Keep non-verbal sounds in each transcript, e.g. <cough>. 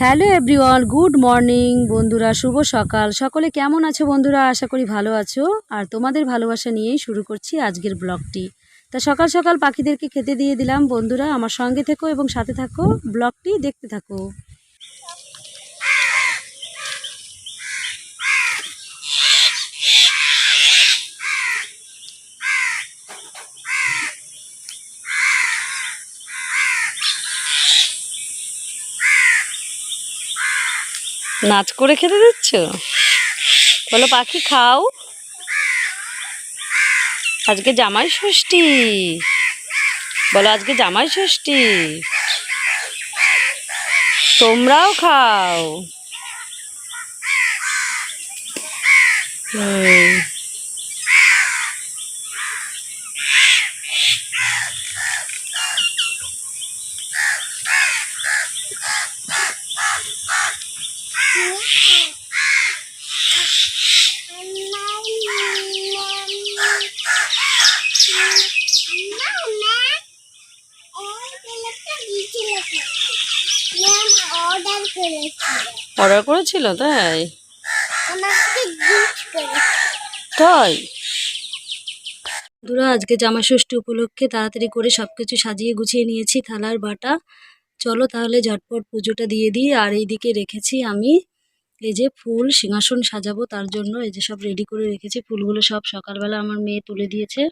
Hello everyone, good morning বন্ধুরা, শুভ সকাল। সকলে কেমন আছো বন্ধুরা? আশা করি ভালো আছো। আর তোমাদের ভালোবাসা নিয়েই শুরু করছি আজকের ব্লগটি। তা সকাল সকাল পাখিদেরকে খেতে দিয়ে দিলাম। বন্ধুরা, আমার সঙ্গে থেকো এবং সাথে থাকো। ব্লগটি দেখতে থাকো। নাচ করে খেতে দিচ্ছ? বলো, পাখি খাও। আজকে জামাই ষষ্ঠী। বলো, আজকে জামাই ষষ্ঠী। তোমরাও খাও। হুম। অর্ডার করেছিল, তাই? তাই? বন্ধুরা, আজকে জামা ষষ্ঠী উপলক্ষে তাড়াতাড়ি করে সব কিছু সাজিয়ে গুছিয়ে নিয়েছি, থালার বাটা। চলো তাহলে ঝটপট পুজোটা দিয়ে দিই, আর এইদিকে রেখেছি আমি এই যে ফুল, সিংহাসন সাজাবো তার জন্য। এই যে সব রেডি করে রেখেছি, ফুলগুলো সব সকালবেলা আমার মেয়ে তুলে দিয়েছে।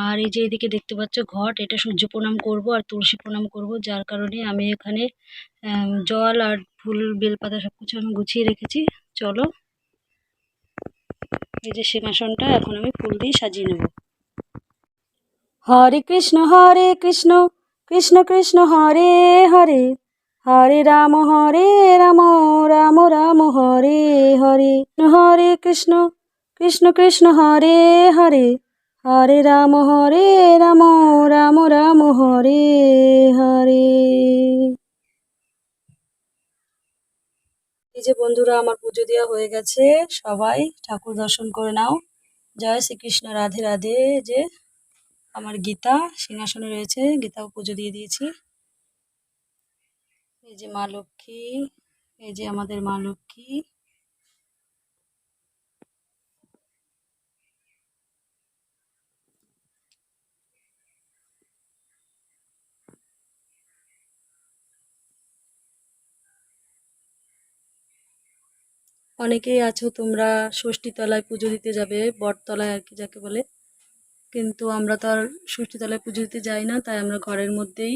আর এই যে এদিকে দেখতে পাচ্ছ ঘট, এটা সূর্য প্রণাম করব আর তুলসী প্রণাম করব। যার কারণে আমি এখানে জল আর ফুল, বেলপাতা সব কিছু আমি গুছিয়ে রেখেছি। চলো। এই যে সিংহাসনটা, এখন আমি ফুল দিয়ে সাজিয়ে নেব। হরে কৃষ্ণ হরে কৃষ্ণ কৃষ্ণ কৃষ্ণ, হরে হরে হরে রাম হরে রাম রাম রাম, হরে হরে। হরে কৃষ্ণ কৃষ্ণ কৃষ্ণ, হরে হরে। হরে রাম হরে রাম রাম রাম, হরে হরে। এই যে বন্ধুরা, আমার পুজো দেওয়া হয়ে গেছে। সবাই ঠাকুর দর্শন করে নাও। জয় শ্রীকৃষ্ণ, রাধে রাধে। যে আমার গীতা, সিংহাসনে রয়েছে। গীতাও পুজো দিয়ে দিয়েছি। এই যে মা লক্ষ্মী, এই যে আমাদের মা লক্ষ্মী। অনেকেই আছো, তোমরা ষষ্ঠী তলায় পুজো দিতে যাবে, বটতলায় আর কি যাকে বলে। কিন্তু আমরা তো আর ষষ্ঠী তলায় পুজো দিতে যাই না, তাই আমরা ঘরের মধ্যেই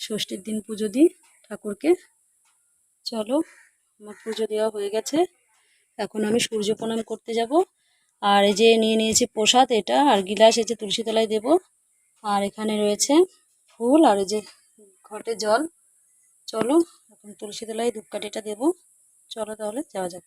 ষষ্ঠীর দিন পুজো দিই ঠাকুরকে। চলো, আমার পুজো দেওয়া হয়ে গেছে। এখন আমি সূর্য প্রণাম করতে যাব। আর এই যে নিয়ে নিয়েছি প্রসাদ, এটা আর গিলাস, এই যে তুলসী তলায় দেবো। আর এখানে রয়েছে ফুল, আর এই যে ঘটে জল। চলো, এখন তুলসী তলায় ধূপকাঠিটা দেবো। চলো তাহলে, যাওয়া যাক।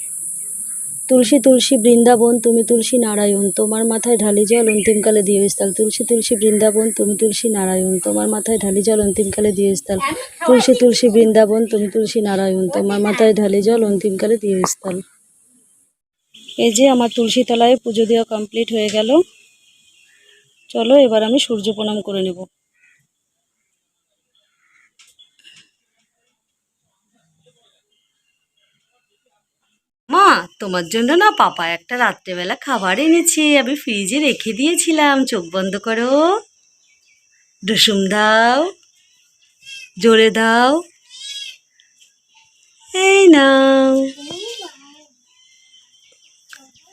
তুলসী তুলসী বৃন্দাবন, তুমি তুলসী নারায়ণ। তোমার মাথায় ঢালি জল অন্তিমকালে দিয়ে স্থল। তুলসী তুলসী বৃন্দাবন, তুমি তুলসী নারায়ণ। তোমার মাথায় ঢালি জল অন্তিমকালে দিয়ে স্থল। তুলসী তুলসী বৃন্দাবন, তুমি তুলসী নারায়ণ। তোমার মাথায় ঢালি জল অন্তিমকালে দিয়ে স্থল। এই যে আমার তুলসী তলায় পুজো দেওয়া কমপ্লিট হয়ে গেল। চলো এবার আমি সূর্য প্রণাম করে নেব। মা তোমার জন্য না পাপা একটা রাত্রেবেলা খাবার এনেছে আমি ফ্রিজে রেখে দিয়েছিলাম চোখ বন্ধ করো। ডুসুম দাও জোরে দাও। এই নাও।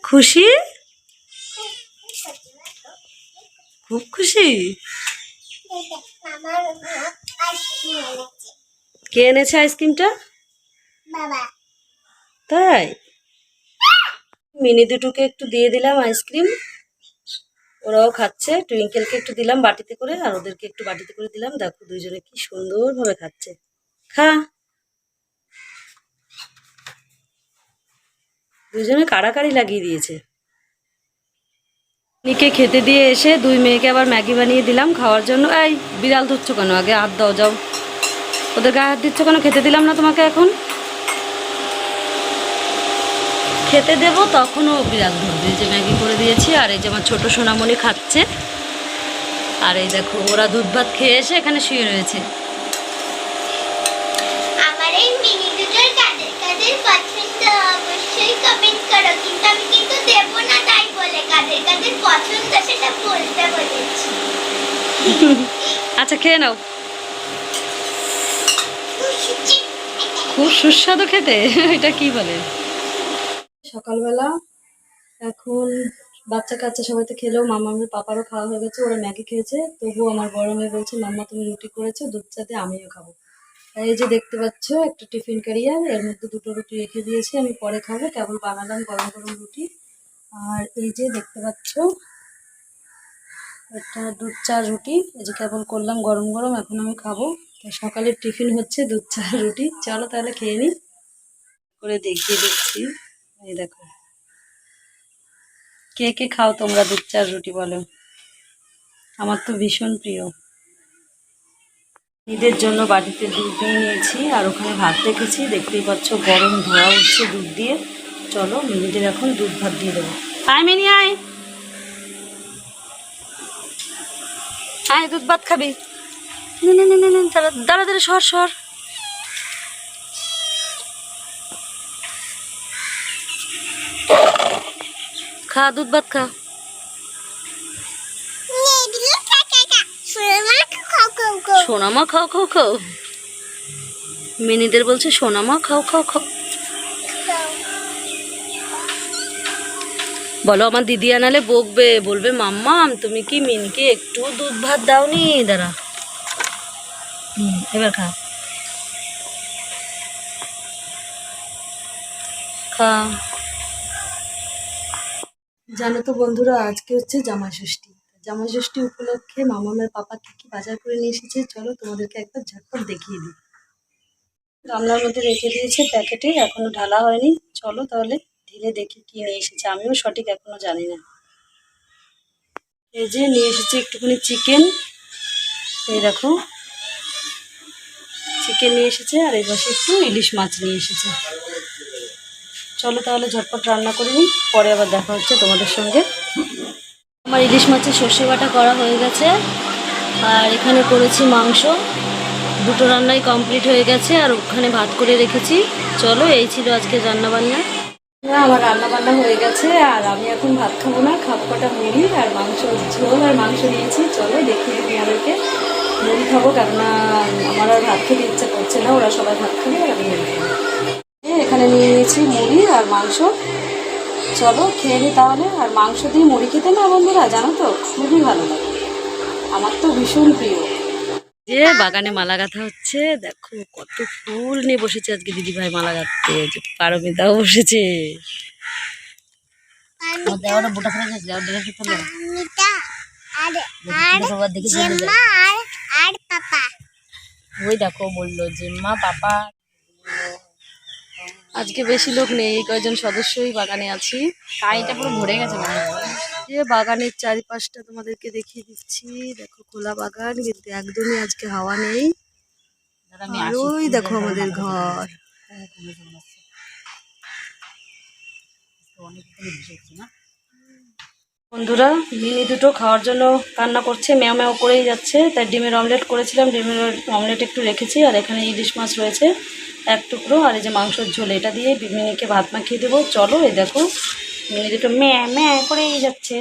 খুশি? খুব খুশি? কে এনেছে আইসক্রিমটা তাই? মিনি দুটোকে একটু দিয়ে দিলাম আইসক্রিম। ওরাও খাচ্ছে। টুইঙ্কেলকে একটু দিলাম বাটিতে করে আর ওদেরকে একটু বাটিতে করে দিলাম। দেখো দুইজনে কি সুন্দরভাবে খাচ্ছে। খা। দুজনে কাড়াকাড়ি লাগিয়ে দিয়েছে। নিকে খেতে দিয়ে এসে দুই মেয়েকে আবার ম্যাগি বানিয়ে দিলাম খাওয়ার জন্য। এই, বিড়াল ধরছো কেন? আগে হাত দাও, যাও। ওদের হাত দিচ্ছ কেন? খেতে দিলাম না তোমাকে এখন। খেতে দেব তখনও বিড়াল ধরবে। যে ম্যাগি করে দিয়েছি আর এই যে আমার ছোটো সোনামণি খাচ্ছে। আর এই দেখো ওরা দুধ ভাত খেয়ে এসে এখানে শুয়ে রয়েছে। আচ্ছা খেয়ে নাও। খুব সুস্বাদু খেতে এটা কি বলে? সকালবেলা এখন বাচ্চা কাচ্চা সবাই তো খেলেও মামা আমার পাপারও খাওয়া হয়ে গেছে, ওরা ম্যাগি খেয়েছে। তবুও আমার বড় মেয়ে বলছে, মাম্মা, তুমি রুটি করেছ, দুধ চাতে আমিও খাব। এই যে দেখতে পাচ্ছ, একটা টিফিন ক্যারিয়ার, এর মধ্যে দুটো রুটি রেখে দিয়েছি, আমি পরে খাব, কেবল বানালাম গরম গরম রুটি। আর এই যে দেখতে পাচ্ছ, একটা দুধ চা রুটি, এই যে কেবল করলাম গরম গরম, এখন আমি খাব। তো সকালের টিফিন হচ্ছে দুধ চা রুটি। চলো তাহলে খেয়ে নিই করে দেখিয়ে দিচ্ছি। এই দেখো। কে কে খাও তোমরা দুধ, চার রুটি বলো। আমার তো ভীষণ প্রিয়। ঈদের জন্য বাড়িতে দুধ নিয়ে নিয়েছি আর ওখানে ভাত রেখেছি। দেখতেই পাচ্ছ গরম ধোয়া উঠছে দুধ দিয়ে। চলো মিনিদের এখন দুধ, ভাত দিয়ে দেবো। আয় মিনি, আয়। আয়, দুধ, ভাত খাবি। দাঁড়া দাঁড়া, সর সর। খা দুধ ভাত খা। সোনামা খাও খাও খাও। মিনিদের বলছে সোনামা খাও খাও খাও। বলো আমার দিদি আনালে বকবে বলবে মাম্মাম তুমি কি মিনকে একটু দুধ ভাত দাওনি? দাঁড়া। হুম এবার খা। খা। জানো তো বন্ধুরা, আজকে হচ্ছে জামাই ষষ্ঠী জামাই ষষ্ঠী উপলক্ষে মামামের পাপা কি কি বাজার করে নিয়ে এসেছে, চলো তোমাদেরকে একবার ঝটপট দেখিয়ে দিই। গামলার মধ্যে রেখে দিয়েছে প্যাকেটে, এখনও ঢালা হয়নি। চলো তাহলে ঢেলে দেখি কি নিয়ে এসেছে, আমিও সঠিক এখনও জানি না। এই যে নিয়ে এসেছে একটুখানি চিকেন। এই দেখো, চিকেন নিয়ে এসেছে আর এই পাশে একটু ইলিশ মাছ নিয়ে এসেছে। চলো তাহলে ঝটপট রান্না করে নিই, পরে আবার দেখা হচ্ছে তোমাদের সঙ্গে। আমার ইলিশ মাছের সর্ষে বাটা করা হয়ে গেছে, আর এখানে করেছি মাংস। দুটো রান্নাই কমপ্লিট হয়ে গেছে, আর ওখানে ভাত করে রেখেছি। চলো, এই ছিল আজকে রান্না বান্না আমার রান্না বান্না হয়ে গেছে, আর আমি এখন ভাত খাব না, খাব কটা মুড়ি আর মাংস ঝোল আর মাংস নিয়েছি। চলো, দেখি তোমাদেরকে মুড়ি খাব, কেননা আমার আর ভাত খেতে ইচ্ছা করছে না, ওরা সবাই ভাত খাবে আর আমি খাব। এখানে নিয়ে নিয়েছি মুড়ি আর মাংস? চলো খেয়ে নি তাহলে আর মাংস দিয়ে মুড়ি খেতে না বন্ধুরা জানো তো? খুবই ভালো লাগে। আমার তো ভীষণ প্রিয়। যে বাগানে মালা গাঁথা হচ্ছে দেখো কত ফুল নিয়ে বসেছে আজকে দিদি ভাই মালা গাঁথতে। যে পারমিতাও বসেছে। ওই দেখো বলল যে মা পাপা আজকে বেশি লোক নেই এই কয়েকজন সদস্যই বাগানে আছি। কাইটা পুরো ভরে গেছে না? যে বাগানের চারিপাশটা তোমাদেরকে দেখিয়ে দিচ্ছি। দেখো খোলা বাগান কিন্তু একদমই আজকে হাওয়া নেই। আর ওই দেখো আমাদের ঘর। অনেক আছি না? বন্ধুরা, মিনি দুটো খাওয়ার জন্য কান্না করছে, ম্যাও ম্যাও করেই যাচ্ছে। তাই ডিমের অমলেট করেছিলাম, ডিমের অমলেট একটু রেখেছি, আর এখানে ইলিশ মাছ রয়েছে, এক টুকরো, আর এই যে মাংসের ঝোল, এটা দিয়ে মিনিকে ভাত মাখিয়ে দেবো। চলো, এই দেখো, মিনি দুটো ম্যা ম্যা করেই যাচ্ছে।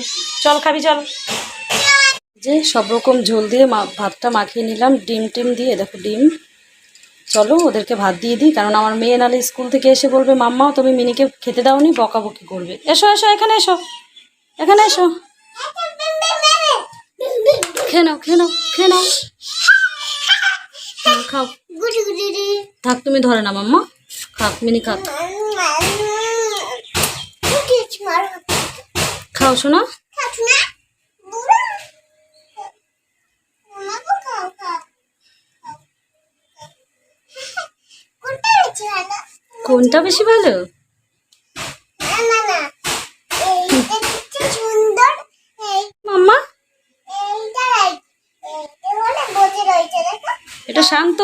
চল, খাবি, চল। যে সব রকম ঝোল দিয়ে ভাতটা মাখিয়ে নিলাম, ডিম টিম দিয়ে, দেখো ডিম। চলো, ওদেরকে ভাত দিয়ে দিই, কারণ আমার মেয়ে নালে স্কুল থেকে এসে বলবে, মাম্মা, তুমি মিনিকে খেতে দাওনি, বকাবকি করবে। এসো এসো, এখানে এসো। এখানে এসো। হ্যাঁ, থাক তুমি ধরে না মাম্মা। খাক মিনি খাক। খাও শোনা। কোনটা বেশি ভালো না না না এইটা হচ্ছে সুন্দর এটা শান্ত?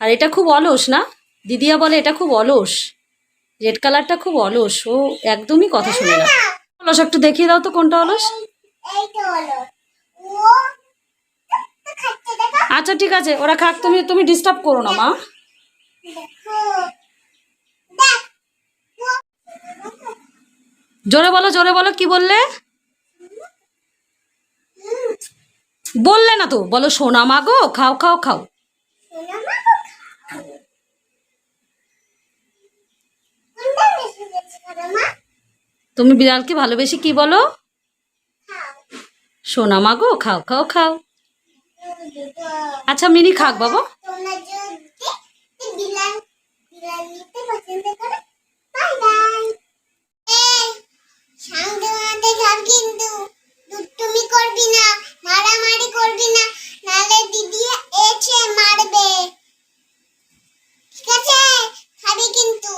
আর এটা খুব অলস, না? দিদিয়া বলে এটা খুব অলস। রেড কালারটা খুব অলস। ও একদমই কথা শুনে না। অলস, একটু দেখিয়ে দাও তো কোনটা অলস। আচ্ছা ঠিক আছে, ওরা খাক, তুমি তুমি ডিস্টার্ব করো না, মা। জোরে বলো জোরে বলো, কি বললে? বললে না তো বলো সোনা মাগো খাও খাও খাও। তুমি বিড়ালকে ভালোবেসে কি বলো? সোনা মাগো খাও খাও খাও। আচ্ছা মিনি খাক বাবা তোমরা যদি বিলাল বিলাল নিতে পছন্দ করো বাই বাই এই সামনে হাতে সব কিন্তু দুষ্টুমি করবি না মারামারি করবি না নালে দিদি এসে মারবে ঠিক আছে খাবি কিন্তু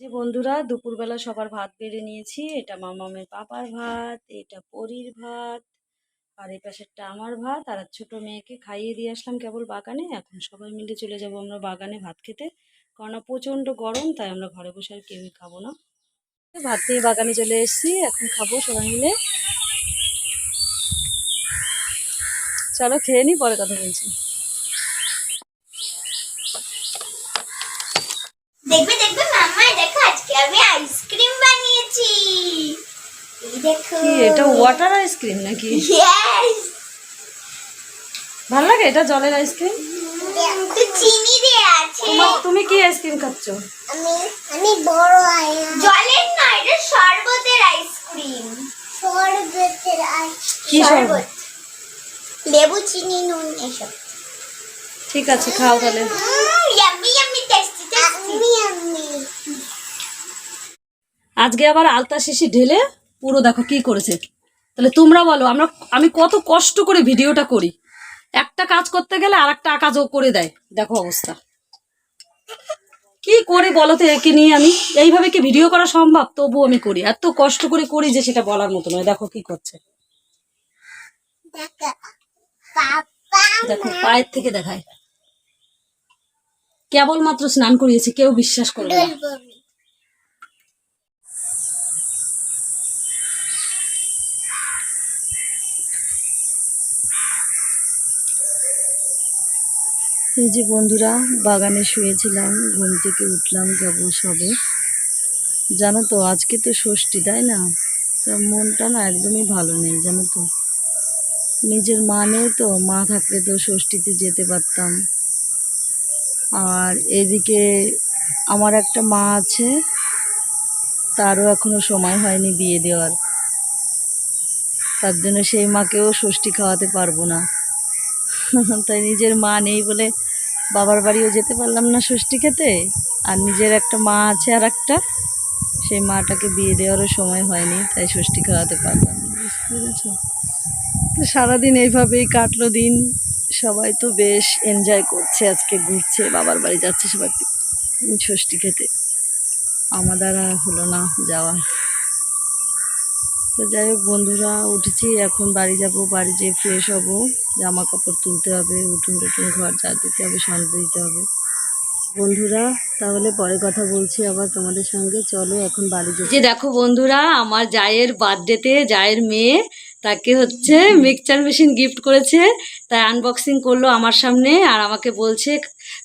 যে বন্ধুরা দুপুরবেলা সবার ভাত বেড়ে নিয়েছি। এটা মামামের পাপার ভাত, এটা পরির ভাত, আর এই পাশেরটা আমার ভাত। আর ছোট মেয়েকে খাইয়ে দিয়ে আসলাম কেবল বাগানে। এখন সবাই মিলে চলে যাব আমরা বাগানে ভাত খেতে। কারণ প্রচণ্ড গরম, তাই আমরা ঘরে বসে আর কেউই খাব না। ভাত নিয়ে বাগানে চলে এসেছি, এখন খাব সবাই মিলে। চলো খেয়ে নি, পরে কথা বলছি দেখবে দেখবে মাম্মা দেখো আজকে আমি আইসক্রিম বানিয়েছি এই দেখো কি এটা ওয়াটার আইসক্রিম নাকি! ভালো লাগে এটা জলের আইসক্রিম চিনি দেয়া আছে। তুমি কি আইসক্রিম খাচ্ছ? আমি আমি বড় জলের না এটা শরবতের আইসক্রিম শরবতের কি শরবত? লেবু চিনি নুন এসব। ঠিক আছে খাও তাহলে। Yummy yummy tasty tasty yummy আজকে আবার আলতা শেষে ঢেলে পুরো দেখো কি করেছে। তাহলে তোমরা বলো আমরা আমি কত কষ্ট করে ভিডিওটা করি। একটা কাজ করতে গেলে আর একটা কাজও করে দেয়। দেখো অবস্থা। কি করে বলো তো একে নিয়ে আমি? এইভাবে কি ভিডিও করা সম্ভব? তবু আমি করি। এত কষ্ট করে করি যে সেটা বলার মতো নয়। দেখো কি করছে। দেখো দেখো পায়ের থেকে দেখায়। কেবলমাত্র স্নান করিয়েছি কেউ বিশ্বাস করবে না। এই যে বন্ধুরা, বাগানে শুয়েছিলাম, ঘুম থেকে উঠলাম কেবল সবে। জানো তো, আজকে তো ষষ্ঠী, তাই না? তা মনটা না একদমই ভালো নেই, জানো তো। নিজের মা নেই তো, মা থাকলে তো ষষ্ঠীতে যেতে পারতাম। আর এদিকে আমার একটা মা আছে, তারও এখনও সময় হয়নি বিয়ে দেওয়ার। তার জন্য সেই মাকেও ষষ্ঠী খাওয়াতে পারব না। <laughs> তাই নিজের মা নেই বলে বাবার বাড়িও যেতে পারলাম না ষষ্ঠী খেতে। আর নিজের একটা মা আছে আর একটা। সেই মাটাকে বিয়ে দেওয়ারও সময় হয়নি, তাই ষষ্ঠী খাওয়াতে পারলাম বুঝতে তো সারাদিন এইভাবেই কাটলো দিন। সবাই তো বেশ এনজয় করছে, আজকে ঘুরছে, বাবার বাড়ি যাচ্ছে সবাই ষষ্ঠী খেতে। আমার দ্বারা হলো না যাওয়া। তো যাই হোক, বন্ধুরা উঠেছি, এখন বাড়ি যাব, বাড়ি যেয়ে ফ্রেশ হব। জামা কাপড় তুলতে হবে, উঠুন টুটুন ঘর ঝাড় দিতে হবে সন্ধ্যে দিতে হবে। বন্ধুরা, তাহলে পরে কথা বলছি আবার তোমাদের সঙ্গে। চলো, এখন বাড়ি যে দেখো বন্ধুরা, আমার জায়ের বার্থডেতে, জায়ের মেয়ে, তাকে হচ্ছে মিক্সচার মেশিন গিফট করেছে। তাই আনবক্সিং করল আমার সামনে আর আমাকে বলছে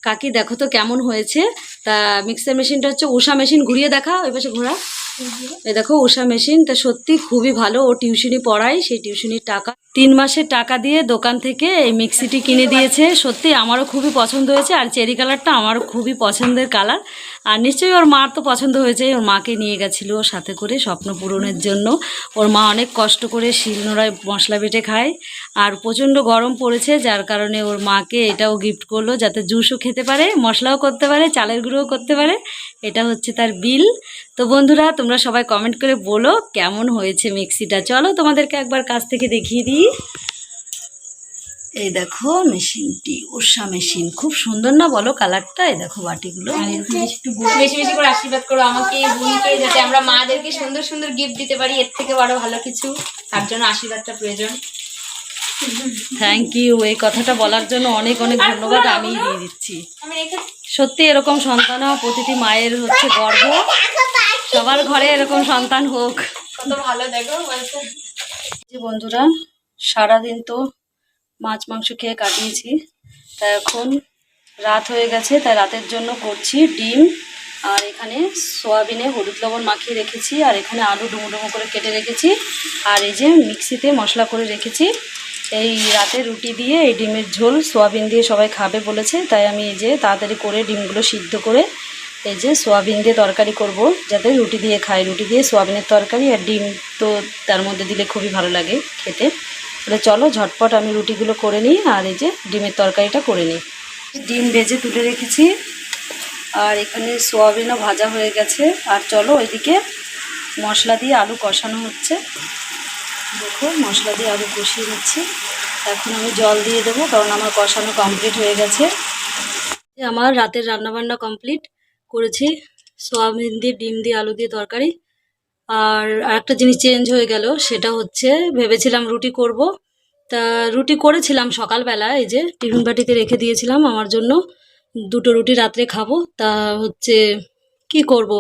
কাকি দেখো তো কেমন হয়েছে। তা মিক্সার মেশিনটা হচ্ছে উষা মেশিন ঘুরিয়ে দেখা ওই পাশে ঘোরা। এই দেখো উষা মেশিন তা সত্যি খুবই ভালো। ও টিউশনি পড়ায় সেই টিউশনির টাকা। তিন মাসের টাকা দিয়ে দোকান থেকে এই মিক্সিটি কিনে দিয়েছে। সত্যি আমারও খুবই পছন্দ হয়েছে আর চেরি কালারটা আমারও খুবই পছন্দের কালার। আর নিশ্চয়ই ওর মার তো পছন্দ হয়েছে ওর মাকে নিয়ে গেছিল ওর সাথে করে স্বপ্ন পূরণের জন্য। ওর মা অনেক কষ্ট করে শিলনোড়ায় মশলা বেটে খায়। আর প্রচণ্ড গরম পড়েছে, যার কারণে ওর মাকে এটাও গিফট করল যাতে জুসও খেতে পারে, মশলাও করতে পারে, চালের গুঁড়োও করতে পারে। এটা হচ্ছে তার বিল তো বন্ধুরা, তোমরা সবাই কমেন্ট করে বলো কেমন হয়েছে মিক্সিটা। চলো তোমাদেরকে একবার কাছ থেকে দেখিয়ে দিই। এই দেখো মেশিনটি উষা মেশিন। খুব সুন্দর না বলো কালারটা? এই দেখো বাটিগুলো। বেশি বেশি বেশি করে আশীর্বাদ করো আমাকে, বোনকে, যাতে আমরা মাদেরকে সুন্দর সুন্দর গিফট দিতে পারি। এর থেকে বড় ভালো কিছু, তার জন্য আশীর্বাদটা প্রয়োজন। থ্যাংক ইউ এই কথাটা বলার জন্য অনেক অনেক ধন্যবাদ আমি দিয়ে দিচ্ছি। সত্যি এরকম সন্তান হওয়া প্রতিটি মায়ের হচ্ছে গর্ব। সবার ঘরে এরকম সন্তান হোক। কত ভালো দেখো বন্ধুরা সারাদিন তো মাছ মাংস খেয়ে কাটিয়েছি। তা এখন রাত হয়ে গেছে তাই রাতের জন্য করছি ডিম। আর এখানে সোয়াবিনে হলুদ লবণ মাখিয়ে রেখেছি। আর এখানে আলু ডুমো ডুমো করে কেটে রেখেছি। আর এই যে মিক্সিতে মশলা করে রেখেছি। এই রাতে রুটি দিয়ে এই ডিমের ঝোল সোয়াবিন দিয়ে সবাই খাবে বলেছে, তাই আমি এই যে তাড়াতাড়ি করে ডিমগুলো সিদ্ধ করে এই যে সোয়াবিন দিয়ে তরকারি করব, যাতে রুটি দিয়ে খাই রুটি দিয়ে সোয়াবিনের তরকারি আর ডিম তো তার মধ্যে দিলে খুবই ভালো লাগে খেতে। তাহলে চলো ঝটপট আমি রুটিগুলো করে নিই আর এই যে ডিমের তরকারিটা করে নিই। ডিম ভেজে তুলে রেখেছি আর এখানে সোয়াবিনও ভাজা হয়ে গেছে। আর চলো ওইদিকে মশলা দিয়ে আলু কষানো হচ্ছে। দেখো, মশলা দিয়ে আলু কষিয়ে নিচ্ছি। এখন আমি জল দিয়ে দেবো, কারণ আমার কষানো কমপ্লিট হয়ে গেছে। আমার রাতের রান্নাবান্না কমপ্লিট করেছি। সোয়াবিন দিয়ে, ডিম দিয়ে, আলু দিয়ে তরকারি। আর আরেকটা জিনিস চেঞ্জ হয়ে গেল, সেটা হচ্ছে ভেবেছিলাম রুটি করব। তা রুটি করেছিলাম সকালবেলা, এই যে টিফিন বাটিতে রেখে দিয়েছিলাম আমার জন্য। দুটো রুটি রাত্রে খাব, তা হচ্ছে কি করব?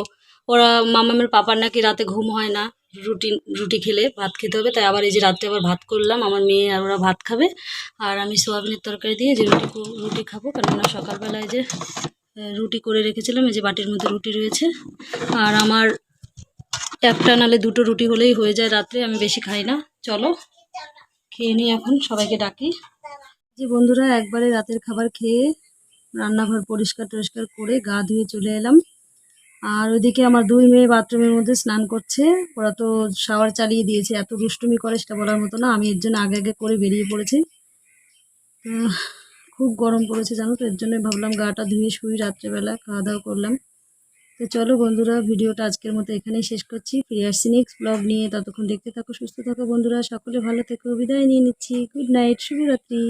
ওরা মামামের পাপার নাকি রাতে ঘুম হয় না। রুটি রুটি খেলে ভাত খেতে হবে। তাই আবার এই যে রাত্রে আবার ভাত করলাম, আমার মেয়ে আর ওরা ভাত খাবে। আর আমি সোয়াবিনের তরকারি দিয়ে যে রুটি রুটি খাব। কেননা সকালবেলায় যে রুটি করে রেখেছিলাম, এই যে বাটির মধ্যে রুটি রয়েছে। আর আমার একটা নালে দুটো রুটি হলেই হয়ে যায় রাত্রে, আমি বেশি খাই না। চলো, খেয়ে নিই এখন, সবাইকে ডাকি। যে বন্ধুরা, একবারে রাতের খাবার খেয়ে রান্নাঘর পরিষ্কার টরিষ্কার করে গা ধুয়ে চলে এলাম। আর ওইদিকে আমার দুই মেয়ে বাথরুমের মধ্যে স্নান করছে। ওরা তো শাওয়ার চালিয়ে দিয়েছে, এত দুষ্টুমি করে সেটা বলার মতো না। আমি এর জন্য আগে আগে করে বেরিয়ে পড়েছি। খুব গরম পড়েছে জানো তো, এর জন্য ভাবলাম গাটা ধুয়ে শুই রাত্রেবেলা খাওয়া দাওয়া করলাম। তো চলো বন্ধুরা, ভিডিওটা আজকের মতো এখানেই শেষ করছি। ফিরে আসছি নেক্সট ব্লগ নিয়ে। ততক্ষণ দেখতে থাকো, সুস্থ থাকো বন্ধুরা। সকলে ভালো থেকো। বিদায় নিয়ে নিচ্ছি। গুড নাইট শুভরাত্রি।